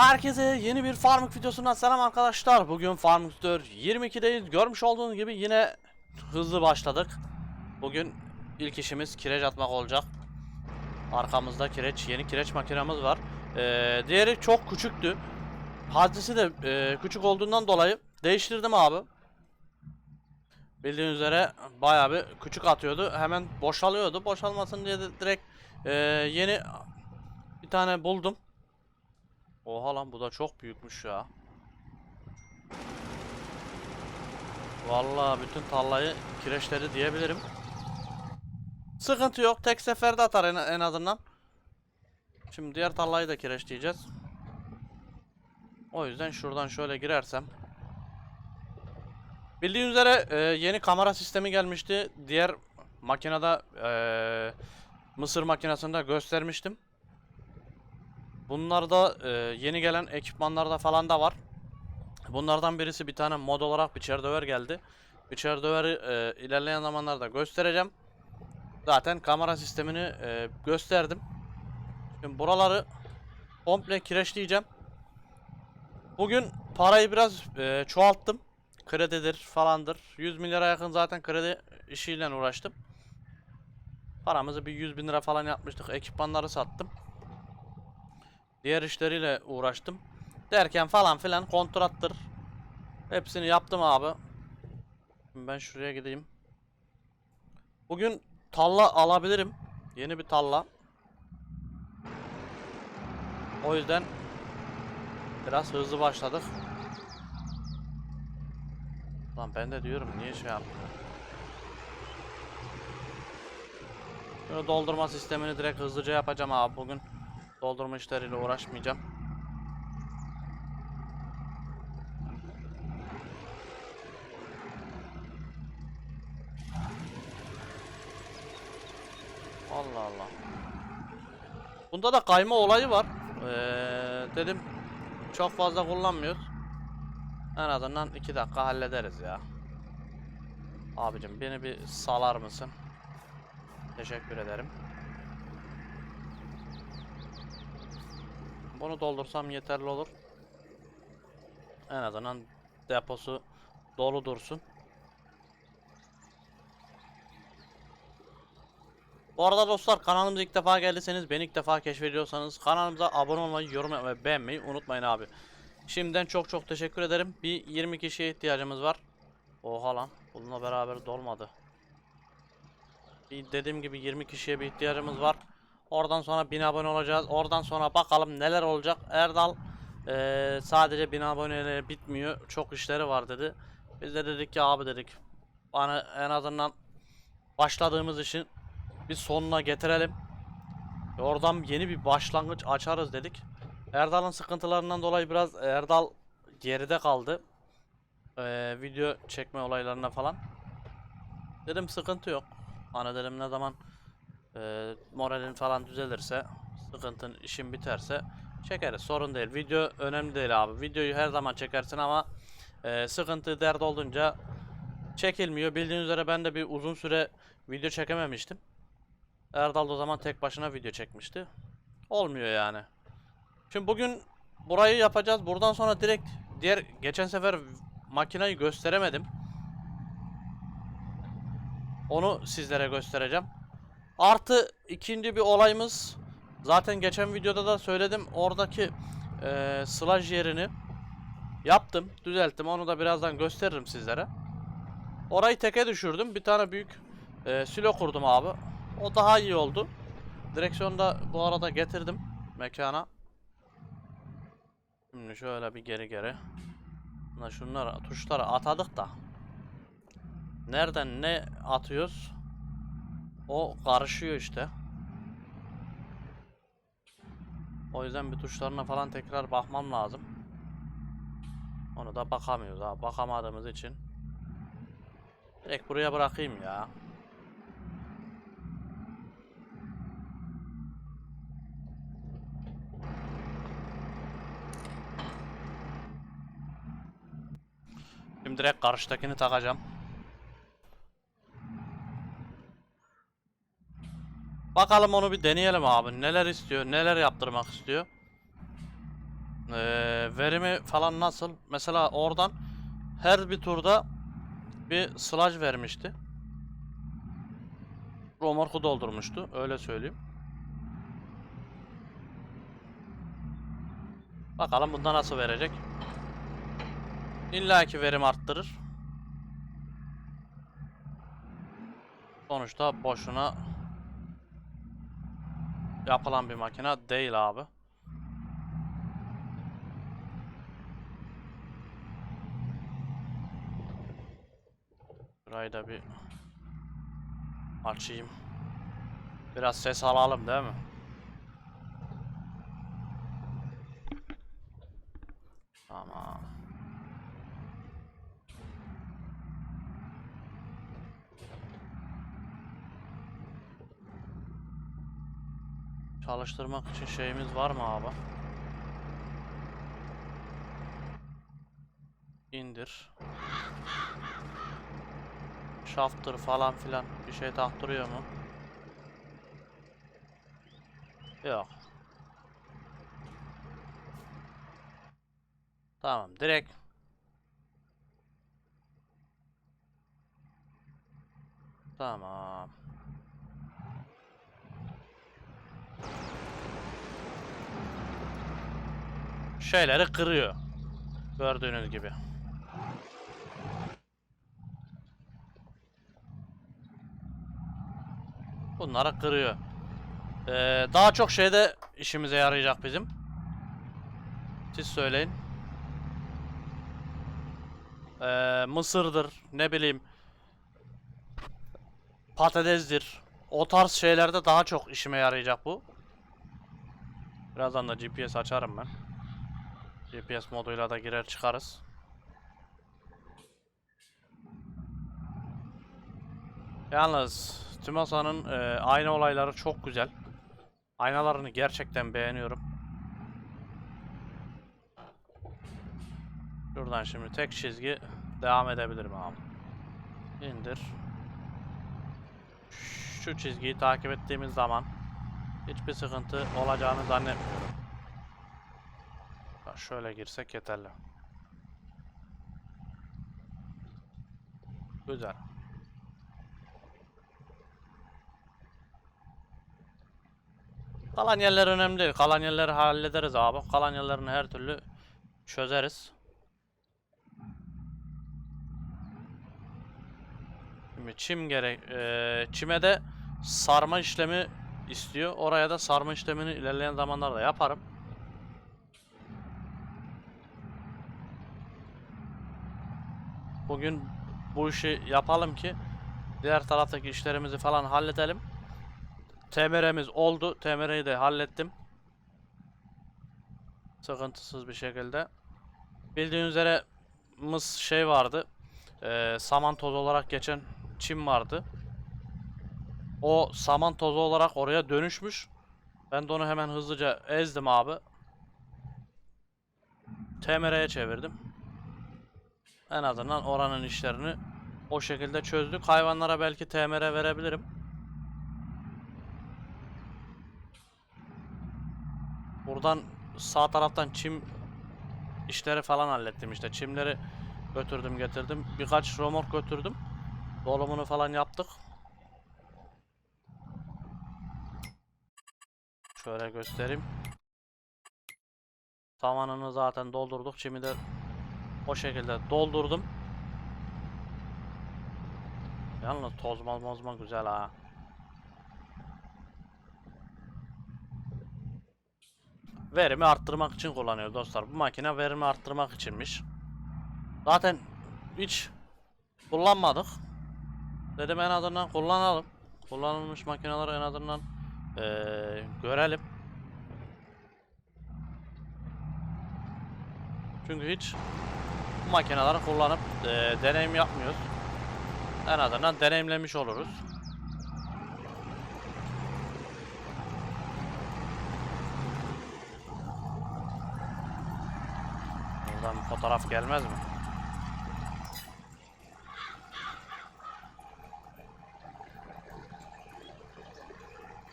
Herkese yeni bir Farming videosundan selam arkadaşlar. Bugün Farming 4 22'deyiz. Görmüş olduğunuz gibi yine hızlı başladık. Bugün ilk işimiz kireç atmak olacak. Arkamızda kireç, yeni kireç makinemiz var. Ee, diğeri çok küçüktü. Hadisi de e, küçük olduğundan dolayı değiştirdim abi. Bildiğiniz üzere bayağı bir küçük atıyordu. Hemen boşalıyordu. Boşalmasın diye de direkt e, yeni bir tane buldum. Oha lan bu da çok büyükmüş ya. Vallahi bütün tarlayı kireçledi diyebilirim. Sıkıntı yok. Tek seferde atar en, en azından. Şimdi diğer tarlayı da kireçleyeceğiz. O yüzden şuradan şöyle girersem. Bildiğiniz üzere e, yeni kamera sistemi gelmişti. Diğer makinede e, Mısır makinesinde göstermiştim. Bunlarda e, yeni gelen ekipmanlarda falan da var. Bunlardan birisi bir tane mod olarak biçer döver geldi. Biçer döveri e, ilerleyen zamanlarda göstereceğim. Zaten kamera sistemini e, gösterdim. Şimdi buraları komple kireçleyeceğim. Bugün parayı biraz e, çoğalttım. Kredidir falandır. 100 milyara yakın zaten kredi işiyle uğraştım. Paramızı bir 100 bin lira falan yapmıştık. Ekipmanları sattım. Diğer işleriyle uğraştım. Derken falan filan kontrattır. Hepsini yaptım abi. Ben şuraya gideyim. Bugün talla alabilirim. Yeni bir talla. O yüzden biraz hızlı başladık. Lan ben de diyorum niye şey yaptım. Şunu doldurma sistemini direkt hızlıca yapacağım abi bugün. Doldurma işleriyle uğraşmayacağım. Allah Allah. Bunda da kayma olayı var. Ee, dedim çok fazla kullanmıyoruz. En azından 2 dakika hallederiz ya. Abicim beni bir salar mısın? Teşekkür ederim. Bunu doldursam yeterli olur. En azından deposu dolu dursun. Bu arada dostlar kanalımıza ilk defa geldiyseniz beni ilk defa keşfediyorsanız kanalımıza abone olmayı, yorum ve beğenmeyi unutmayın abi. Şimdiden çok çok teşekkür ederim. Bir 20 kişiye ihtiyacımız var. Oha lan bununla beraber dolmadı. Bir dediğim gibi 20 kişiye bir ihtiyacımız var. Oradan sonra 1000 abone olacağız. Oradan sonra bakalım neler olacak. Erdal eee, sadece 1000 aboneyle bitmiyor. Çok işleri var dedi. Biz de dedik ki abi dedik. Bana en azından başladığımız işin bir sonuna getirelim. Ve Oradan yeni bir başlangıç açarız dedik. Erdal'ın sıkıntılarından dolayı biraz Erdal geride kaldı. Eee, video çekme olaylarına falan. Dedim sıkıntı yok. Hani dedim ne zaman e, moralin falan düzelirse, sıkıntın işin biterse çekeriz. Sorun değil. Video önemli değil abi. Videoyu her zaman çekersin ama e, sıkıntı dert olduğunca çekilmiyor. Bildiğiniz üzere ben de bir uzun süre video çekememiştim. Erdal da o zaman tek başına video çekmişti. Olmuyor yani. Şimdi bugün burayı yapacağız. Buradan sonra direkt diğer geçen sefer makinayı gösteremedim. Onu sizlere göstereceğim. Artı ikinci bir olayımız zaten geçen videoda da söyledim oradaki eee slaj yerini yaptım düzelttim onu da birazdan gösteririm sizlere. Orayı teke düşürdüm bir tane büyük eee silo kurdum abi o daha iyi oldu. Direksiyonu da bu arada getirdim mekana. Şimdi şöyle bir geri geri. Buna şunları tuşları atadık da. Nereden ne atıyoruz? O karışıyor işte. O yüzden bir tuşlarına falan tekrar bakmam lazım. Onu da bakamıyoruz abi. Bakamadığımız için. Direkt buraya bırakayım ya. Şimdi direkt karşıdakini takacağım. Bakalım onu bir deneyelim abi. Neler istiyor, neler yaptırmak istiyor. Ee, verimi falan nasıl? Mesela oradan her bir turda bir sludge vermişti. Romorku doldurmuştu. Öyle söyleyeyim. Bakalım bunda nasıl verecek. İlla ki verim arttırır. Sonuçta boşuna yapılan bir makine değil abi. Burayı da bir açayım. Biraz ses alalım değil mi? Tamam. Çalıştırmak için şeyimiz var mı abi? İndir. Shafter falan filan bir şey taktırıyor mu? Yok. Tamam direkt. Tamam. Şeyleri kırıyor. Gördüğünüz gibi. Bunları kırıyor. Ee, daha çok şeyde işimize yarayacak bizim. Siz söyleyin. Ee, mısırdır, ne bileyim. Patatesdir. O tarz şeylerde daha çok işime yarayacak bu. Birazdan da GPS açarım ben. GPS moduyla da girer çıkarız. Yalnız Tümasa'nın e, ayna olayları çok güzel. Aynalarını gerçekten beğeniyorum. Şuradan şimdi tek çizgi devam edebilirim abi. İndir. Şu çizgiyi takip ettiğimiz zaman hiçbir sıkıntı olacağını zannetmiyorum. Şöyle girsek yeterli. Güzel. Kalan yerler önemli. Kalan yerleri hallederiz abi. Kalan yerlerini her türlü çözeriz. Şimdi çim gerek. eee, çime de sarma işlemi istiyor. Oraya da sarma işlemini ilerleyen zamanlarda yaparım. Bugün bu işi yapalım ki diğer taraftaki işlerimizi falan halledelim. TMR'miz oldu. TMR'yi de hallettim. Sıkıntısız bir şekilde. Bildiğiniz üzere mıs şey vardı. Eee saman tozu olarak geçen çim vardı. O saman tozu olarak oraya dönüşmüş. Ben de onu hemen hızlıca ezdim abi. TMR'ye çevirdim. En azından oranın işlerini o şekilde çözdük. Hayvanlara belki TMR verebilirim. Buradan sağ taraftan çim işleri falan hallettim işte. Çimleri götürdüm getirdim. Birkaç romork götürdüm. Dolumunu falan yaptık. Şöyle göstereyim. Samanını zaten doldurduk. Çimi de o şekilde doldurdum. Yalnız tozma mozma güzel ha. Verimi arttırmak için kullanıyor dostlar. Bu makine verimi arttırmak içinmiş. Zaten hiç kullanmadık. Dedim en azından kullanalım. Kullanılmış makineleri en azından eee, görelim. Çünkü hiç makineleri kullanıp eee, deneyim yapmıyoruz. En azından deneyimlemiş oluruz. Buradan bir fotoğraf gelmez mi?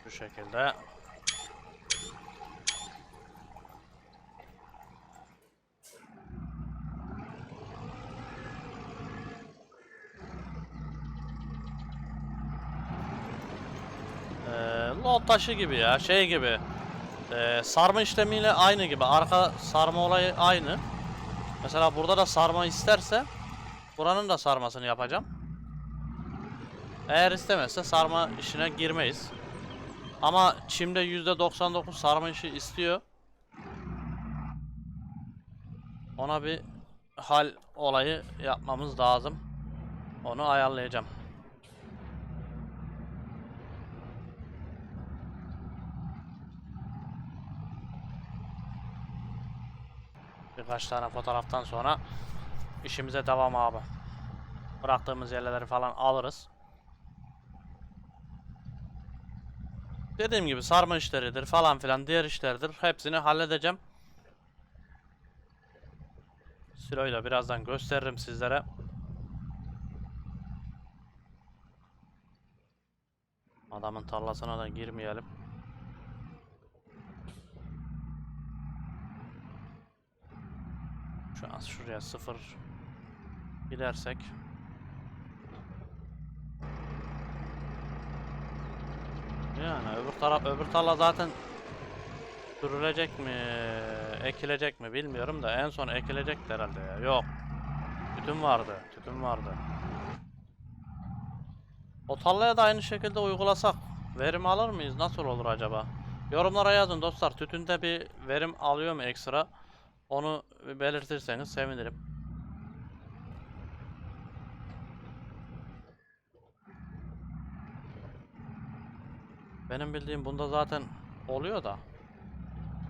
Şu şekilde. Taşı gibi ya şey gibi. Ee, sarma işlemiyle aynı gibi. Arka sarma olayı aynı. Mesela burada da sarma isterse buranın da sarmasını yapacağım. Eğer istemezse sarma işine girmeyiz. Ama çimde %99 sarma işi istiyor. Ona bir hal olayı yapmamız lazım. Onu ayarlayacağım. Birkaç tane fotoğraftan sonra işimize devam abi. Bıraktığımız yerleri falan alırız. Dediğim gibi sarma işleridir falan filan diğer işlerdir. Hepsini halledeceğim. Silo'yla birazdan gösteririm sizlere. Adamın tarlasına da girmeyelim. Şu an şuraya sıfır gidersek. Yani öbür taraf öbür tarla zaten sürülecek mi, ekilecek mi bilmiyorum da en son ekilecek herhalde ya. Yok. Tütün vardı, tütün vardı. O tarlaya da aynı şekilde uygulasak verim alır mıyız? Nasıl olur acaba? Yorumlara yazın dostlar. Tütünde bir verim alıyor mu ekstra? Onu belirtirseniz sevinirim. Benim bildiğim bunda zaten oluyor da.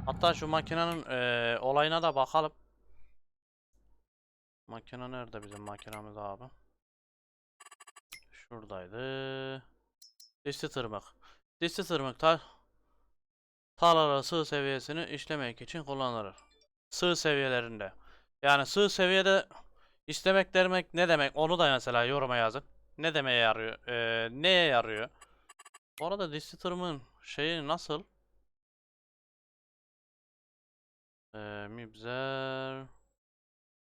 Hatta şu makinenin eee, olayına da bakalım. Makine nerede bizim makinamız abi? Şuradaydı. Dişli tırmık. Dişli tırmık ta tarlaların sığ seviyesini işlemek için kullanılır. Sığ seviyelerinde. Yani sığ seviyede işlemek demek ne demek? Onu da mesela yoruma yazın. Ne demeye yarıyor? Eee, neye yarıyor? Bu arada dişli tırmığın şeyi nasıl? Eee mibzer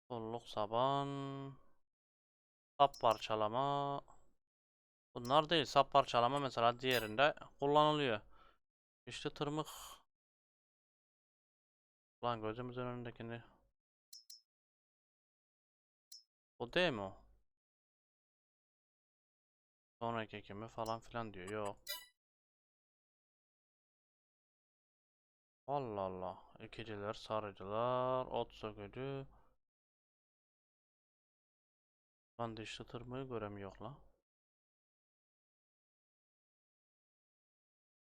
Kolluk saban Sap parçalama Bunlar değil sap parçalama mesela diğerinde kullanılıyor. İşte tırmık Lan gözümüzün önündekini O değil mi o? Sonraki ekimi falan filan diyor. Yok. Allah Allah. Ekiciler, sarıcılar, ot sökücü. Lan dişli tırmığı göremiyor la.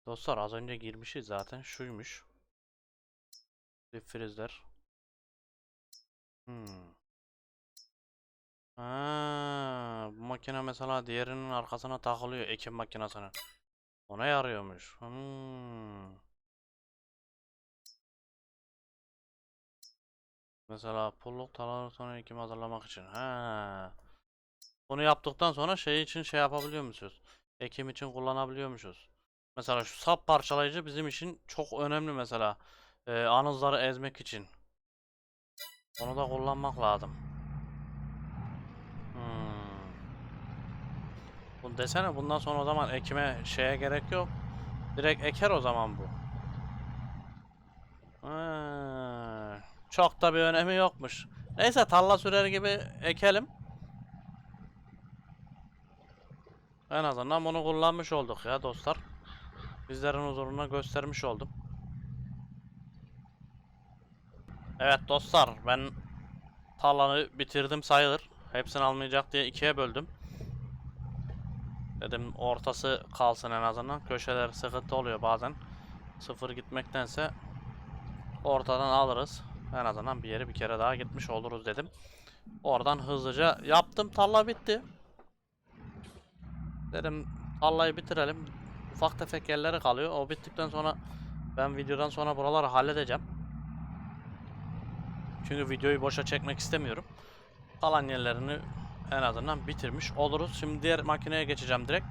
Dostlar az önce girmişiz zaten. Şuymuş. Frizler. Hmm. Ha, bu makine mesela diğerinin arkasına takılıyor ekim makinesine. Ona yarıyormuş. Hmm. Mesela pulluk taları sonra ekim hazırlamak için. Ha. Bunu yaptıktan sonra şey için şey yapabiliyor musunuz? Ekim için kullanabiliyormuşuz. Mesela şu sap parçalayıcı bizim için çok önemli mesela. Ee, anızları ezmek için. Onu da kullanmak lazım. Hmm. Bu desene bundan sonra o zaman ekime şeye gerek yok. Direkt eker o zaman bu. Ha, çok da bir önemi yokmuş. Neyse tarla sürer gibi ekelim. En azından bunu kullanmış olduk ya dostlar. Bizlerin huzuruna göstermiş oldum. Evet dostlar ben tarlanı bitirdim sayılır. Hepsini almayacak diye ikiye böldüm. Dedim ortası kalsın en azından. Köşeler sıkıntı oluyor bazen. Sıfır gitmektense ortadan alırız. En azından bir yere bir kere daha gitmiş oluruz dedim. Oradan hızlıca yaptım. Tarla bitti. Dedim tarlayı bitirelim. Ufak tefek yerleri kalıyor. O bittikten sonra ben videodan sonra buraları halledeceğim. Çünkü videoyu boşa çekmek istemiyorum. Kalan yerlerini en azından bitirmiş oluruz. Şimdi diğer makineye geçeceğim direkt.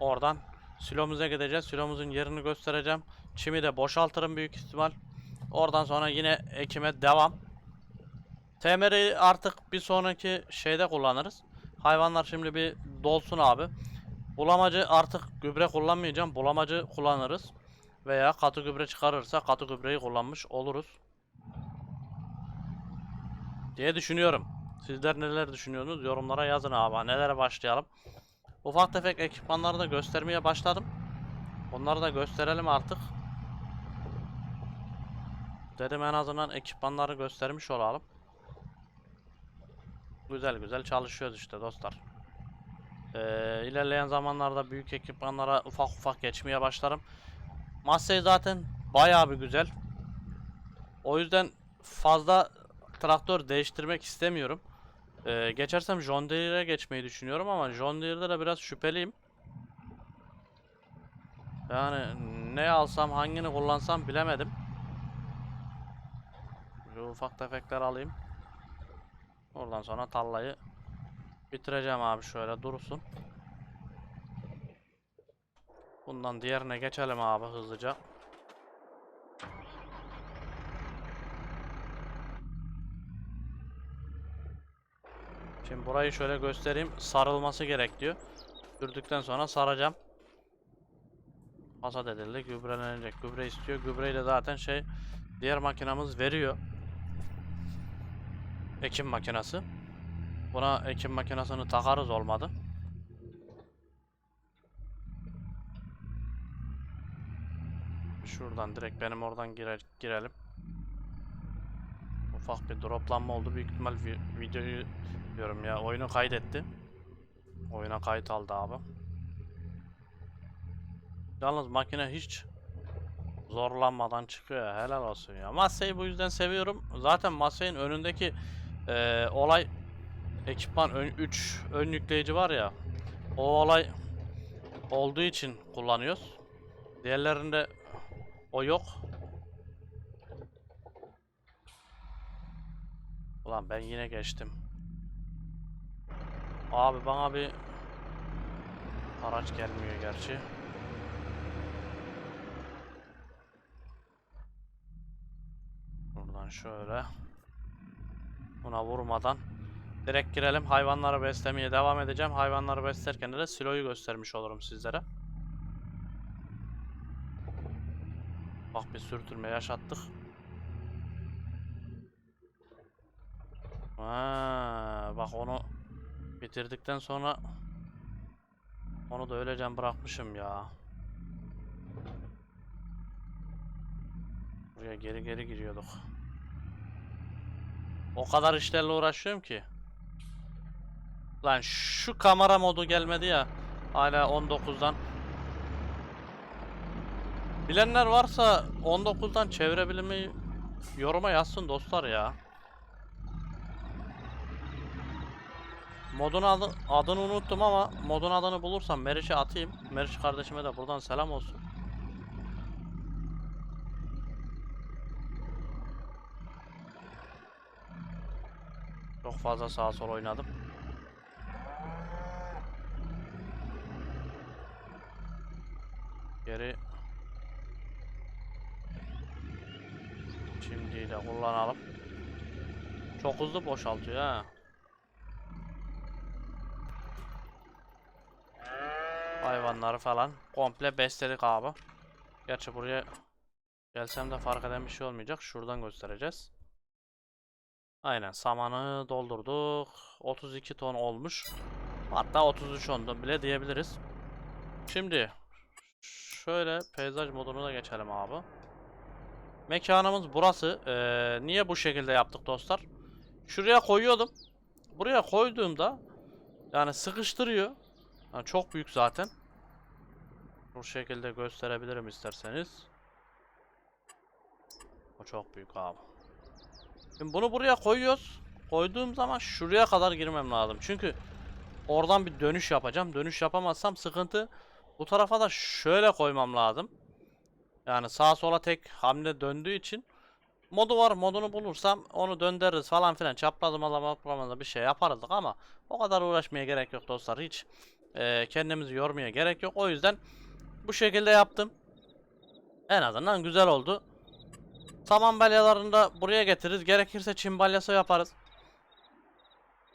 Oradan silomuza gideceğiz. Silomuzun yerini göstereceğim. Çimi de boşaltırım büyük ihtimal. Oradan sonra yine ekime devam. TMR'yi artık bir sonraki şeyde kullanırız. Hayvanlar şimdi bir dolsun abi. Bulamacı artık gübre kullanmayacağım. Bulamacı kullanırız. Veya katı gübre çıkarırsa katı gübreyi kullanmış oluruz. Diye düşünüyorum. Sizler neler düşünüyorsunuz? Yorumlara yazın abi. Nelere başlayalım? Ufak tefek ekipmanları da göstermeye başladım. Onları da gösterelim artık. Dedim en azından ekipmanları göstermiş olalım. Güzel güzel çalışıyoruz işte dostlar. Ee, ilerleyen zamanlarda büyük ekipmanlara ufak ufak geçmeye başlarım. Massey zaten bayağı bir güzel. O yüzden fazla traktör değiştirmek istemiyorum. Ee, geçersem John Deere'e geçmeyi düşünüyorum ama John Deere'de de biraz şüpheliyim. Yani ne alsam hangini kullansam bilemedim. Şu ufak tefekler alayım. Oradan sonra tallayı bitireceğim abi şöyle dursun. Bundan diğerine geçelim abi hızlıca. Şimdi burayı şöyle göstereyim. Sarılması gerek diyor. Sürdükten sonra saracağım. Hasat edildi. Gübrelenecek. Gübre istiyor. Gübreyi de zaten şey diğer makinamız veriyor. Ekim makinası. Buna ekim makinasını takarız olmadı. Şuradan direkt benim oradan girer, girelim. Ufak bir droplanma oldu. Büyük ihtimal vi- videoyu diyorum ya oyunu kaydetti. Oyuna kayıt aldı abi. Yalnız makine hiç zorlanmadan çıkıyor. Helal olsun ya. Massey'i bu yüzden seviyorum. Zaten Massey'in önündeki eee, olay ekipman 3 ön yükleyici var ya. O olay olduğu için kullanıyoruz. Diğerlerinde o yok. Ulan ben yine geçtim. Abi bana bir araç gelmiyor gerçi. Buradan şöyle buna vurmadan direkt girelim. Hayvanları beslemeye devam edeceğim. Hayvanları beslerken de siloyu göstermiş olurum sizlere. Bak bir sürtünme yaşattık. Ha, bak onu bitirdikten sonra onu da öylece bırakmışım ya. Buraya geri geri giriyorduk. O kadar işlerle uğraşıyorum ki. Lan şu kamera modu gelmedi ya. Hala 19'dan. Bilenler varsa 19'dan çevirebilmeyi yoruma yazsın dostlar ya. Modun adı, adını unuttum ama modun adını bulursam Meriç'e atayım. Meriç kardeşime de buradan selam olsun. Çok fazla sağa sola oynadım. Geri Şimdi de kullanalım. Çok hızlı boşaltıyor ha. Hayvanları falan komple besledik abi. Gerçi buraya gelsem de fark eden bir şey olmayacak. Şuradan göstereceğiz. Aynen samanı doldurduk. 32 ton olmuş. Hatta 33 ton bile diyebiliriz. Şimdi şöyle peyzaj moduna geçelim abi. Mekanımız burası. Ee, niye bu şekilde yaptık dostlar? Şuraya koyuyordum. Buraya koyduğumda yani sıkıştırıyor. Yani çok büyük zaten. Bu şekilde gösterebilirim isterseniz. O çok büyük abi. Şimdi bunu buraya koyuyoruz. Koyduğum zaman şuraya kadar girmem lazım. Çünkü oradan bir dönüş yapacağım. Dönüş yapamazsam sıkıntı. Bu tarafa da şöyle koymam lazım. Yani sağa sola tek hamle döndüğü için modu var. Modunu bulursam onu döndürürüz falan filan. Çaprazlamaza maplamaza bir şey yaparızdık ama o kadar uğraşmaya gerek yok dostlar. Hiç e, kendimizi yormaya gerek yok. O yüzden bu şekilde yaptım. En azından güzel oldu. Saman balyalarını da buraya getiririz. Gerekirse çim balyası yaparız.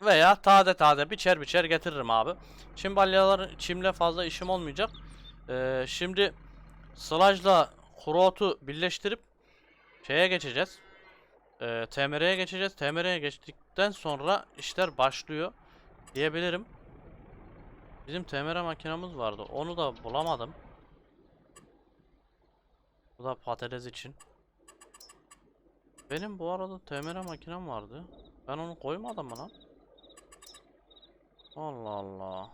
Veya taze taze biçer biçer getiririm abi. Çim balyaların çimle fazla işim olmayacak. Ee, şimdi sılajla kuru otu birleştirip şeye geçeceğiz. Ee, TMR'ye geçeceğiz. TMR'ye geçtikten sonra işler başlıyor diyebilirim. Bizim TMR makinamız vardı. Onu da bulamadım. Bu da patates için. Benim bu arada TMR makinem vardı. Ben onu koymadım mı lan? Allah Allah.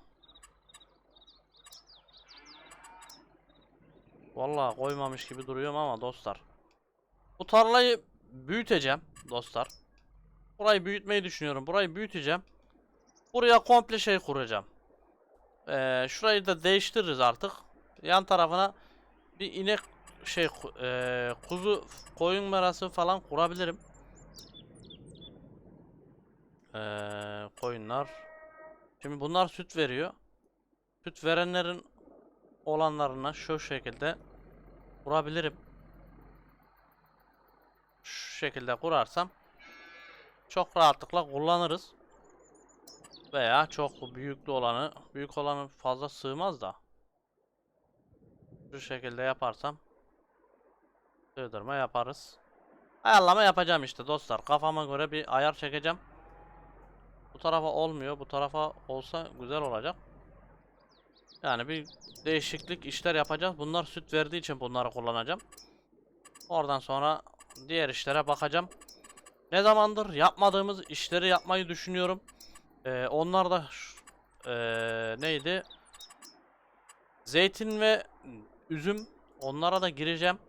Vallahi koymamış gibi duruyorum ama dostlar. Bu tarlayı büyüteceğim dostlar. Burayı büyütmeyi düşünüyorum. Burayı büyüteceğim. Buraya komple şey kuracağım. Ee, şurayı da değiştiririz artık. Yan tarafına bir inek şey ee, kuzu koyun merası falan kurabilirim. Ee, koyunlar. Şimdi bunlar süt veriyor. Süt verenlerin olanlarına şu şekilde kurabilirim. Şu şekilde kurarsam çok rahatlıkla kullanırız. Veya çok büyüklü olanı, büyük olanı fazla sığmaz da. Şu şekilde yaparsam sığdırma yaparız. Ayarlama yapacağım işte dostlar. Kafama göre bir ayar çekeceğim. Bu tarafa olmuyor. Bu tarafa olsa güzel olacak. Yani bir değişiklik işler yapacağız. Bunlar süt verdiği için bunları kullanacağım. Oradan sonra diğer işlere bakacağım. Ne zamandır yapmadığımız işleri yapmayı düşünüyorum. Ee, onlar da ee, neydi? Zeytin ve üzüm. Onlara da gireceğim.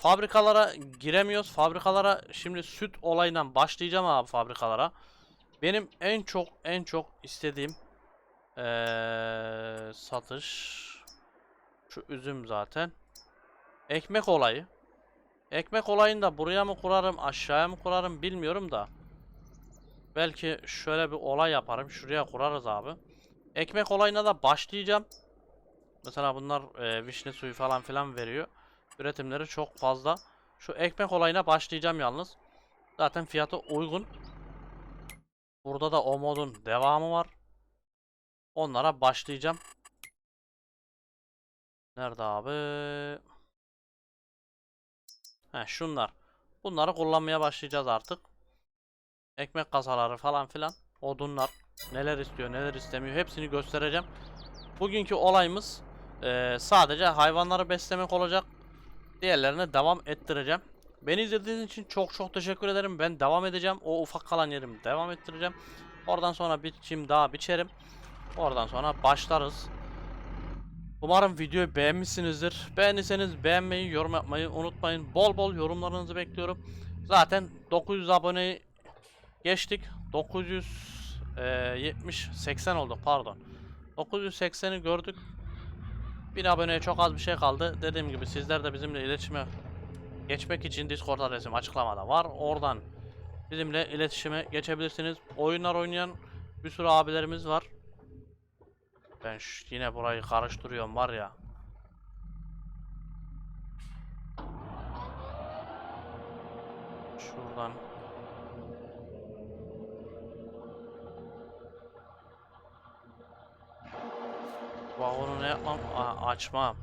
Fabrikalara giremiyoruz. Fabrikalara şimdi süt olayından başlayacağım abi fabrikalara. Benim en çok en çok istediğim ee, satış şu üzüm zaten. Ekmek olayı. Ekmek olayını da buraya mı kurarım, aşağıya mı kurarım bilmiyorum da. Belki şöyle bir olay yaparım. Şuraya kurarız abi. Ekmek olayına da başlayacağım. Mesela bunlar e, vişne suyu falan filan veriyor. Üretimleri çok fazla. Şu ekmek olayına başlayacağım yalnız. Zaten fiyatı uygun. Burada da o modun devamı var. Onlara başlayacağım. Nerede abi? He şunlar. Bunları kullanmaya başlayacağız artık. Ekmek kasaları falan filan. Odunlar. Neler istiyor neler istemiyor. Hepsini göstereceğim. Bugünkü olayımız eee, sadece hayvanları beslemek olacak. Diğerlerine devam ettireceğim. Beni izlediğiniz için çok çok teşekkür ederim. Ben devam edeceğim. O ufak kalan yerimi devam ettireceğim. Oradan sonra bir çim daha biçerim. Oradan sonra başlarız. Umarım videoyu beğenmişsinizdir. Beğendiyseniz beğenmeyi, yorum yapmayı unutmayın. Bol bol yorumlarınızı bekliyorum. Zaten 900 aboneyi geçtik. 970 80 olduk pardon. 980'i gördük. 1000 aboneye çok az bir şey kaldı. Dediğim gibi sizler de bizimle iletişime geçmek için Discord adresim açıklamada var. Oradan bizimle iletişime geçebilirsiniz. Oyunlar oynayan bir sürü abilerimiz var. Ben yine burayı karıştırıyorum var ya. Şuradan. Vagonu ne yapmam? Aa, açmam.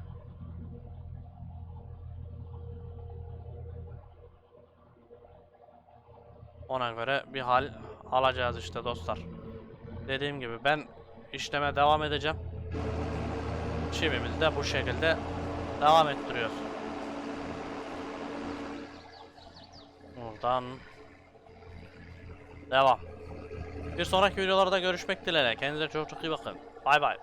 Ona göre bir hal alacağız işte dostlar. Dediğim gibi ben işleme devam edeceğim. Çimimizi de bu şekilde devam ettiriyoruz. Buradan devam. Bir sonraki videolarda görüşmek dileğiyle. Kendinize çok çok iyi bakın. Bay bay.